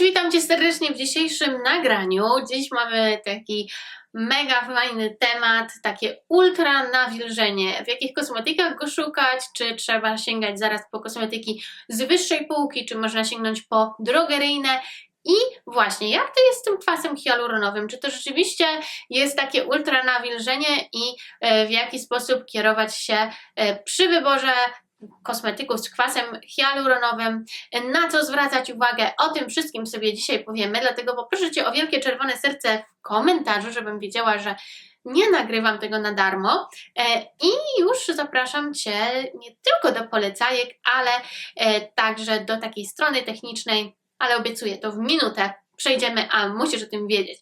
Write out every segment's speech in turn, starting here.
Cześć, witam Cię serdecznie w dzisiejszym nagraniu. Dziś mamy taki mega fajny temat, takie ultra nawilżenie. W jakich kosmetykach go szukać? Czy trzeba sięgać zaraz po kosmetyki z wyższej półki, czy można sięgnąć po drogeryjne? I właśnie, jak to jest z tym kwasem hialuronowym? Czy to rzeczywiście jest takie ultra nawilżenie i e, w jaki sposób kierować się e, przy wyborze kosmetyków z kwasem hialuronowym, na co zwracać uwagę, o tym wszystkim sobie dzisiaj powiemy, dlatego poproszę Cię o wielkie czerwone serce w komentarzu, żebym wiedziała, że nie nagrywam tego na darmo e, i już zapraszam Cię nie tylko do polecajek, ale e, także do takiej strony technicznej, ale obiecuję to w minutę przejdziemy, a musisz o tym wiedzieć.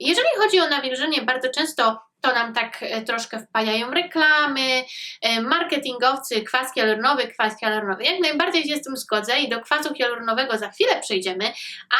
Jeżeli chodzi o nawilżenie, bardzo często to nam tak e, troszkę wpajają reklamy, e, marketingowcy, kwas hialuronowy, kwas hialuronowy. Jak najbardziej się z tym zgodzę i do kwasu hialuronowego za chwilę przejdziemy,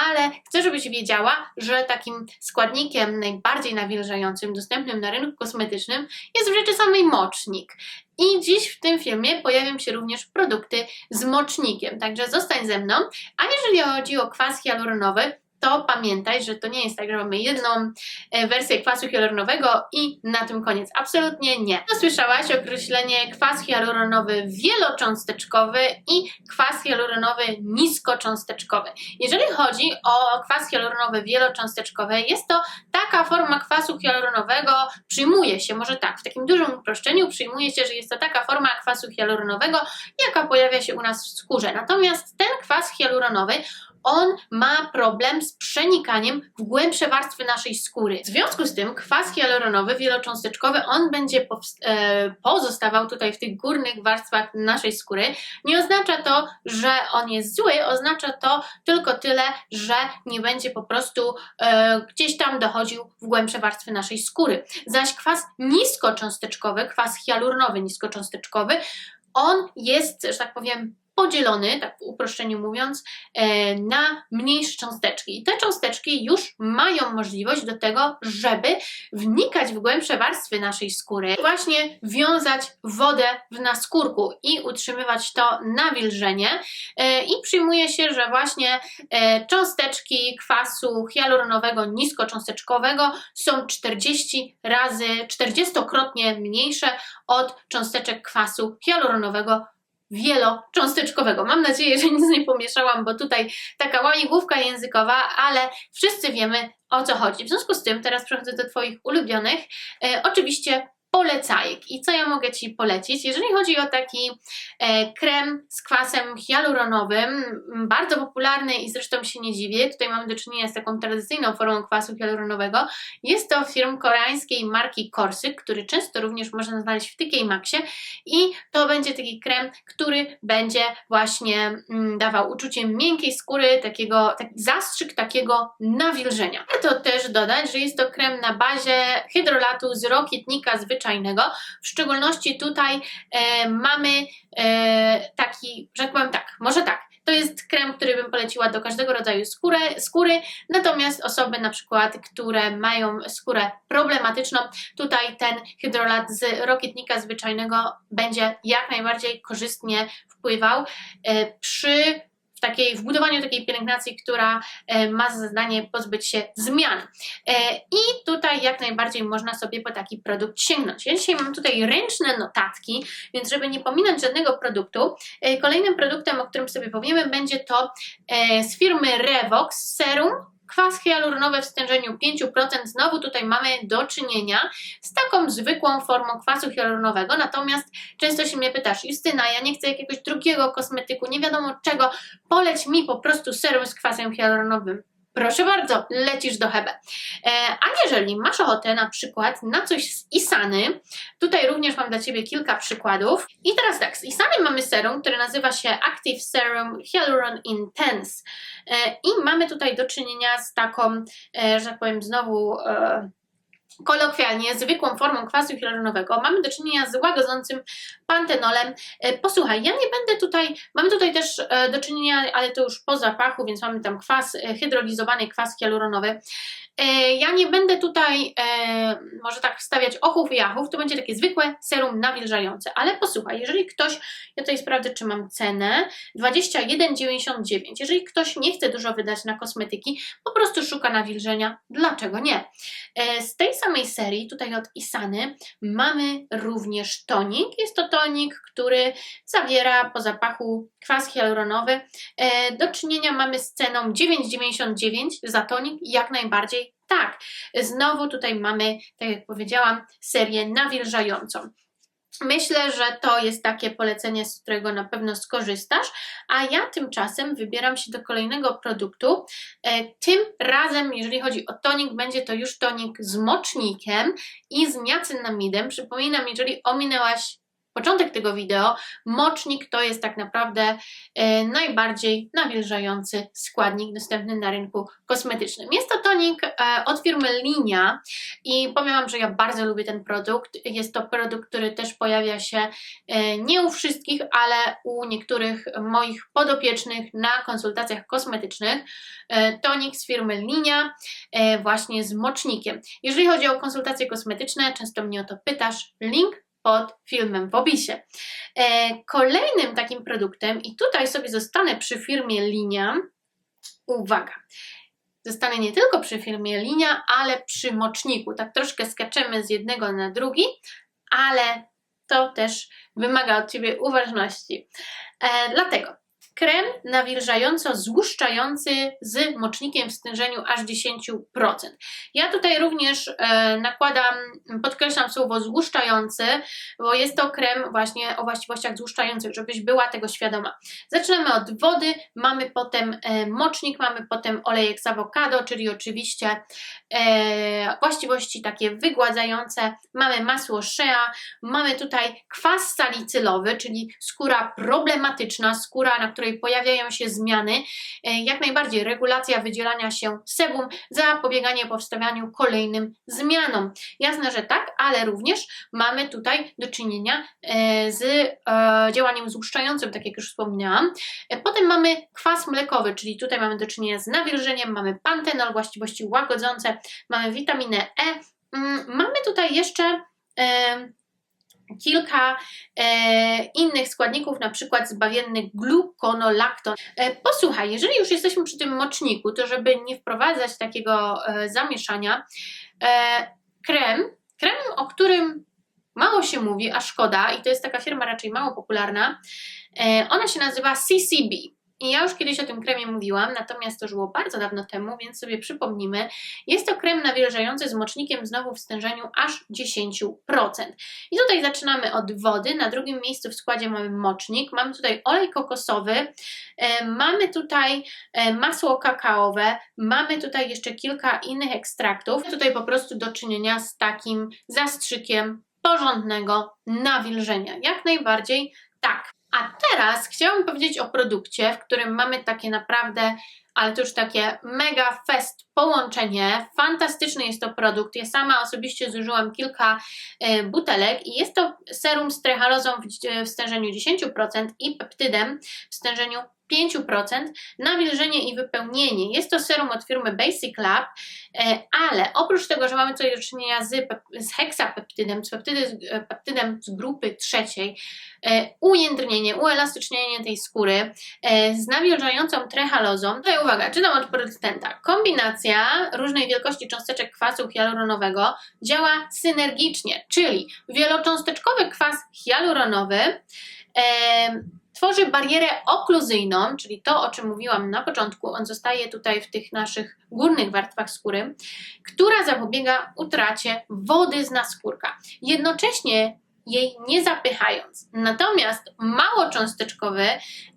ale chcę, żebyś wiedziała, że takim składnikiem najbardziej nawilżającym, dostępnym na rynku kosmetycznym jest w rzeczy samej mocznik. I dziś w tym filmie pojawią się również produkty z mocznikiem, także zostań ze mną. A jeżeli chodzi o kwas hialuronowy, to pamiętaj, że to nie jest tak, że mamy jedną e, wersję kwasu hialuronowego i na tym koniec. Absolutnie nie. Słyszałaś określenie kwas hialuronowy wielocząsteczkowy i kwas hialuronowy niskocząsteczkowy. Jeżeli chodzi o kwas hialuronowy wielocząsteczkowy, jest to taka forma kwasu hialuronowego, przyjmuje się, może tak, w takim dużym uproszczeniu przyjmuje się, że jest to taka forma kwasu hialuronowego, jaka pojawia się u nas w skórze. Natomiast ten kwas hialuronowy on ma problem z przenikaniem w głębsze warstwy naszej skóry. W związku z tym kwas hialuronowy wielocząsteczkowy, on będzie e, pozostawał tutaj w tych górnych warstwach naszej skóry. Nie oznacza to, że on jest zły, oznacza to tylko tyle, że nie będzie po prostu e, gdzieś tam dochodził w głębsze warstwy naszej skóry. Zaś kwas niskocząsteczkowy, kwas hialuronowy niskocząsteczkowy, on jest, że tak powiem, podzielony, tak w uproszczeniu mówiąc, e, na mniejsze cząsteczki. I te cząsteczki już mają możliwość do tego, żeby wnikać w głębsze warstwy naszej skóry, właśnie wiązać wodę w naskórku i utrzymywać to nawilżenie. E, I przyjmuje się, że właśnie e, cząsteczki kwasu hialuronowego niskocząsteczkowego są 40 razy, 40-krotnie mniejsze od cząsteczek kwasu hialuronowego wielocząsteczkowego. Mam nadzieję, że nic nie pomieszałam, bo tutaj taka łamigłówka językowa, ale wszyscy wiemy o co chodzi. W związku z tym teraz przechodzę do Twoich ulubionych. E, oczywiście polecajek. I co ja mogę Ci polecić? Jeżeli chodzi o taki e, krem z kwasem hialuronowym, bardzo popularny i zresztą się nie dziwię, tutaj mamy do czynienia z taką tradycyjną formą kwasu hialuronowego, jest to firm koreańskiej marki Korsyk, który często również można znaleźć w TK Maxie i to będzie taki krem, który będzie właśnie mm, dawał uczucie miękkiej skóry, takiego, taki zastrzyk takiego nawilżenia. Warto też dodać, że jest to krem na bazie hydrolatu z rokietnika zwyczajnego zwyczajnego. W szczególności tutaj e, mamy e, taki, że tak powiem tak, może tak, to jest krem, który bym poleciła do każdego rodzaju skóry, skóry, natomiast osoby na przykład, które mają skórę problematyczną, tutaj ten hydrolat z rokietnika zwyczajnego będzie jak najbardziej korzystnie wpływał e, przy takiej, w budowaniu takiej pielęgnacji, która e, ma za zadanie pozbyć się zmian. E, I jak najbardziej można sobie po taki produkt sięgnąć. Ja dzisiaj mam tutaj ręczne notatki, więc żeby nie pominąć żadnego produktu, e, kolejnym produktem, o którym sobie powiemy, będzie to z firmy Revox Serum kwas hialuronowy w stężeniu 5%. Znowu tutaj mamy do czynienia z taką zwykłą formą kwasu hialuronowego, natomiast często się mnie pytasz, Justyna, ja nie chcę jakiegoś drugiego kosmetyku, nie wiadomo czego, poleć mi po prostu serum z kwasem hialuronowym. Proszę bardzo, lecisz do Hebe. E, a jeżeli masz ochotę na przykład na coś z Isany, tutaj również mam dla Ciebie kilka przykładów. I teraz tak, z Isany mamy serum, które nazywa się Active Serum Hyaluron Intense. E, I mamy tutaj do czynienia z taką, e, że tak powiem, znowu kolokwialnie zwykłą formą kwasu hialuronowego, mamy do czynienia z łagodzącym pantenolem. E, posłuchaj, ja nie będę tutaj, mamy tutaj też e, do czynienia, ale to już po zapachu, więc mamy tam kwas, e, hydrolizowany kwas hialuronowy. E, Ja nie będę tutaj e, może tak wstawiać ochów i jachów, to będzie takie zwykłe serum nawilżające, ale posłuchaj, jeżeli ktoś, ja tutaj sprawdzę, czy mam cenę, 21,99, jeżeli ktoś nie chce dużo wydać na kosmetyki, po prostu szuka nawilżenia, dlaczego nie? E, Z tej samej serii, tutaj od Isany, mamy również tonik, jest to tonik, który zawiera po zapachu kwas hialuronowy, do czynienia mamy z ceną 9,99 za tonik, jak najbardziej tak. Znowu tutaj mamy, tak jak powiedziałam, serię nawilżającą. Myślę, że to jest takie polecenie, z którego na pewno skorzystasz, a ja tymczasem wybieram się do kolejnego produktu. E, Tym razem, jeżeli chodzi o tonik, będzie to już tonik z mocznikiem i z niacinamidem. Przypominam, jeżeli ominęłaś początek tego wideo, mocznik to jest tak naprawdę e, najbardziej nawilżający składnik dostępny na rynku kosmetycznym. Jest to tonik e, od firmy Linia i powiem Wam, że ja bardzo lubię ten produkt. Jest to produkt, który też pojawia się e, nie u wszystkich, ale u niektórych moich podopiecznych na konsultacjach kosmetycznych. Tonik z firmy Linia właśnie z mocznikiem. Jeżeli chodzi o konsultacje kosmetyczne, często mnie o to pytasz, link pod filmem w opisie. E, kolejnym takim produktem, i tutaj sobie zostanę przy firmie Linia, uwaga, zostanę nie tylko przy firmie Linia, ale przy moczniku. Tak troszkę skaczemy z jednego na drugi, ale to też wymaga od Ciebie uważności. E, dlatego krem nawilżająco-złuszczający z mocznikiem w stężeniu aż 10%. Ja tutaj również e, nakładam, podkreślam słowo złuszczający, bo jest to krem właśnie o właściwościach złuszczających, żebyś była tego świadoma. Zaczynamy od wody, mamy potem e, mocznik, mamy potem olejek z awokado, czyli oczywiście e, właściwości takie wygładzające, mamy masło shea, mamy tutaj kwas salicylowy, czyli skóra problematyczna, skóra, na której pojawiają się zmiany, e, jak najbardziej regulacja wydzielania się sebum, zapobieganie powstawianiu kolejnym zmianom. Jasne, że tak, ale również mamy tutaj do czynienia e, z e, działaniem złuszczającym, tak jak już wspomniałam. Potem mamy kwas mlekowy, czyli tutaj mamy do czynienia z nawilżeniem, mamy pantenol, właściwości łagodzące, mamy witaminę E. Mm, Mamy tutaj jeszcze kilka e, innych składników, na przykład zbawienny gluconolakton. E, posłuchaj, jeżeli już jesteśmy przy tym moczniku, to żeby nie wprowadzać takiego e, zamieszania, e, krem, krem, o którym mało się mówi, a szkoda, i to jest taka firma raczej mało popularna, e, ona się nazywa CCB. I ja już kiedyś o tym kremie mówiłam, natomiast to już było bardzo dawno temu, więc sobie przypomnimy. Jest to krem nawilżający z mocznikiem znowu w stężeniu aż 10%. I tutaj zaczynamy od wody, na drugim miejscu w składzie mamy mocznik, mamy tutaj olej kokosowy, e, mamy tutaj e, masło kakaowe, mamy tutaj jeszcze kilka innych ekstraktów. Tutaj po prostu do czynienia z takim zastrzykiem porządnego nawilżenia. Jak najbardziej tak. A teraz chciałabym powiedzieć o produkcie, w którym mamy takie naprawdę, ale to już takie mega fest połączenie. Fantastyczny jest to produkt. Ja sama osobiście zużyłam kilka e, butelek i jest to serum z trehalozą w, w stężeniu 10% i peptydem w stężeniu 5%, nawilżenie i wypełnienie. Jest to serum od firmy Basic Lab, e, ale oprócz tego, że mamy tutaj do czynienia z, z heksapeptydem, z peptydy, peptydem z grupy trzeciej, ujędrnienie, uelastycznienie tej skóry z nawilżającą trehalozą. Tutaj uwaga, czytam od producenta. Kombinacja różnej wielkości cząsteczek kwasu hialuronowego działa synergicznie, czyli wielocząsteczkowy kwas hialuronowy e, tworzy barierę okluzyjną, czyli to, o czym mówiłam na początku, on zostaje tutaj w tych naszych górnych warstwach skóry, która zapobiega utracie wody z naskórka, jednocześnie jej nie zapychając. Natomiast małocząsteczkowy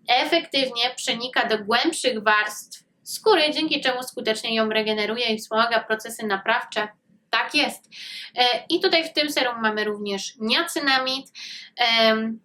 efektywnie przenika do głębszych warstw skóry, dzięki czemu skutecznie ją regeneruje i wspomaga procesy naprawcze. Tak jest. E, I tutaj w tym serum mamy również niacynamid, em,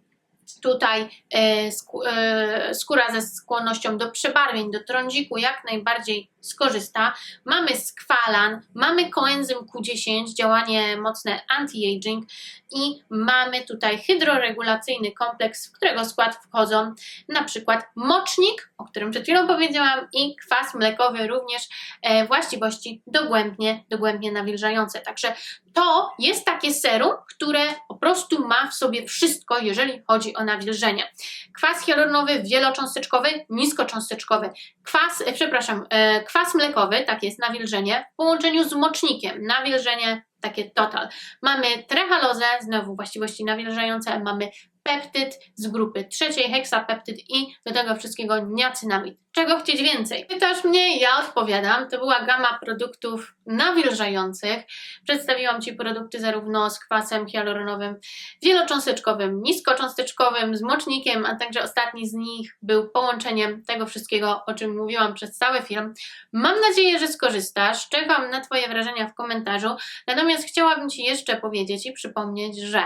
tutaj e, e, skóra ze skłonnością do przebarwień, do trądziku, jak najbardziej skorzysta. Mamy skwalan, mamy koenzym Q10, działanie mocne anti-aging i mamy tutaj hydroregulacyjny kompleks, w którego skład wchodzą na przykład mocznik, o którym przed chwilą powiedziałam, i kwas mlekowy również e, właściwości dogłębnie, dogłębnie nawilżające. Także to jest takie serum, które po prostu ma w sobie wszystko, jeżeli chodzi o nawilżenie. Kwas hialuronowy wielocząsteczkowy, niskocząsteczkowy, kwas, e, przepraszam, e, kwas mlekowy, tak jest, nawilżenie, w połączeniu z mocznikiem, nawilżenie takie total. Mamy trehalozę, znowu właściwości nawilżające, mamy peptyd z grupy trzeciej, heksapeptyd i do tego wszystkiego niacynamid. Czego chcieć więcej? Pytasz mnie, ja odpowiadam. To była gama produktów nawilżających. Przedstawiłam Ci produkty zarówno z kwasem hialuronowym wielocząsteczkowym, niskocząsteczkowym, z mocznikiem, a także ostatni z nich był połączeniem tego wszystkiego, o czym mówiłam przez cały film. Mam nadzieję, że skorzystasz. Czekam na Twoje wrażenia w komentarzu. Natomiast chciałabym Ci jeszcze powiedzieć i przypomnieć, że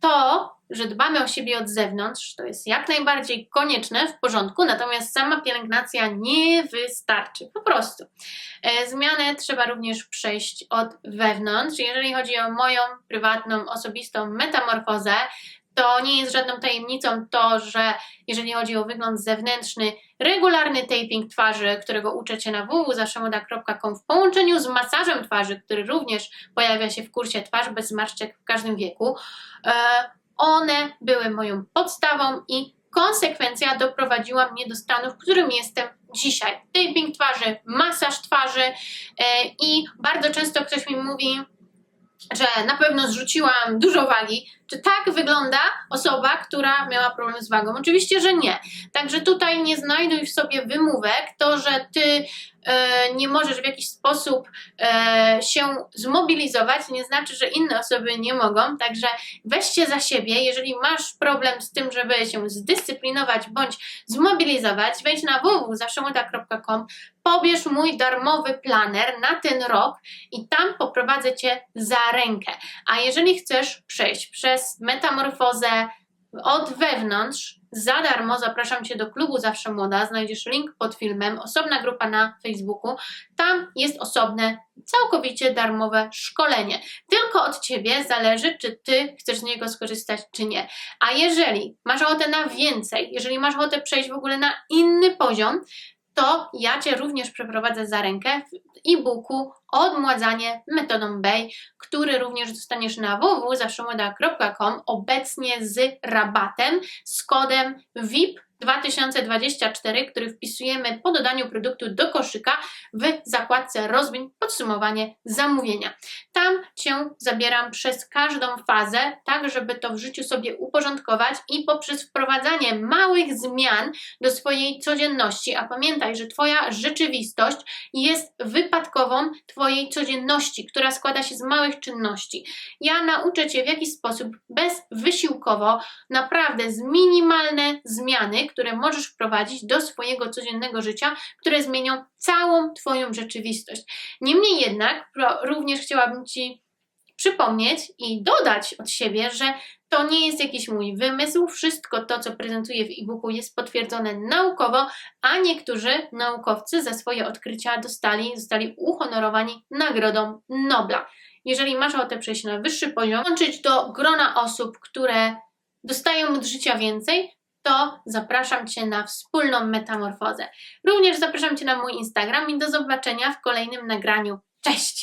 to, że dbamy o siebie od zewnątrz, to jest jak najbardziej konieczne, w porządku, natomiast sama pielęgnacja nie wystarczy. Po prostu. E, Zmianę trzeba również przejść od wewnątrz. Jeżeli chodzi o moją prywatną, osobistą metamorfozę, to nie jest żadną tajemnicą to, że jeżeli chodzi o wygląd zewnętrzny, regularny taping twarzy, którego uczę Cię na www.zawszemoda.com w połączeniu z masażem twarzy, który również pojawia się w kursie Twarz bez zmarszczek w każdym wieku, e, one były moją podstawą i konsekwencja doprowadziła mnie do stanu, w którym jestem dzisiaj. Taping twarzy, masaż twarzy e, i bardzo często ktoś mi mówi, że na pewno zrzuciłam dużo wagi. Czy tak wygląda osoba, która miała problem z wagą? Oczywiście, że nie. Także tutaj nie znajduj w sobie wymówek, to, że ty e, nie możesz w jakiś sposób e, się zmobilizować, nie znaczy, że inne osoby nie mogą. Także weź się za siebie. Jeżeli masz problem z tym, żeby się zdyscyplinować bądź zmobilizować, wejdź na www.zawszemuda.com, pobierz mój darmowy planer na ten rok i tam poprowadzę Cię za rękę. A jeżeli chcesz przejść przez metamorfozę od wewnątrz, za darmo zapraszam Cię do klubu Zawsze Młoda. Znajdziesz link pod filmem, osobna grupa na Facebooku. Tam jest osobne, całkowicie darmowe szkolenie. Tylko od Ciebie zależy, czy Ty chcesz z niego skorzystać, czy nie. A jeżeli masz ochotę na więcej, jeżeli masz ochotę przejść w ogóle na inny poziom, to ja Cię również przeprowadzę za rękę w e-booku Odmładzanie metodą Bay, który również dostaniesz na www.zawszemłoda.com obecnie z rabatem z kodem VIP 2024, który wpisujemy po dodaniu produktu do koszyka w zakładce rozwiń podsumowanie zamówienia. Tam Cię zabieram przez każdą fazę, tak żeby to w życiu sobie uporządkować i poprzez wprowadzanie małych zmian do swojej codzienności, a pamiętaj, że Twoja rzeczywistość jest wypadkową Twojej codzienności, która składa się z małych czynności. Ja nauczę Cię w jaki sposób bezwysiłkowo, naprawdę z minimalne zmiany, które możesz wprowadzić do swojego codziennego życia, które zmienią całą Twoją rzeczywistość. Niemniej jednak, również chciałabym Ci przypomnieć i dodać od siebie, że to nie jest jakiś mój wymysł. Wszystko to, co prezentuję w e-booku, jest potwierdzone naukowo, a niektórzy naukowcy za swoje odkrycia dostali, zostali uhonorowani Nagrodą Nobla. Jeżeli masz ochotę przejść na wyższy poziom, dołączyć do grona osób, które dostają od życia więcej, to zapraszam Cię na wspólną metamorfozę. Również zapraszam Cię na mój Instagram i do zobaczenia w kolejnym nagraniu. Cześć!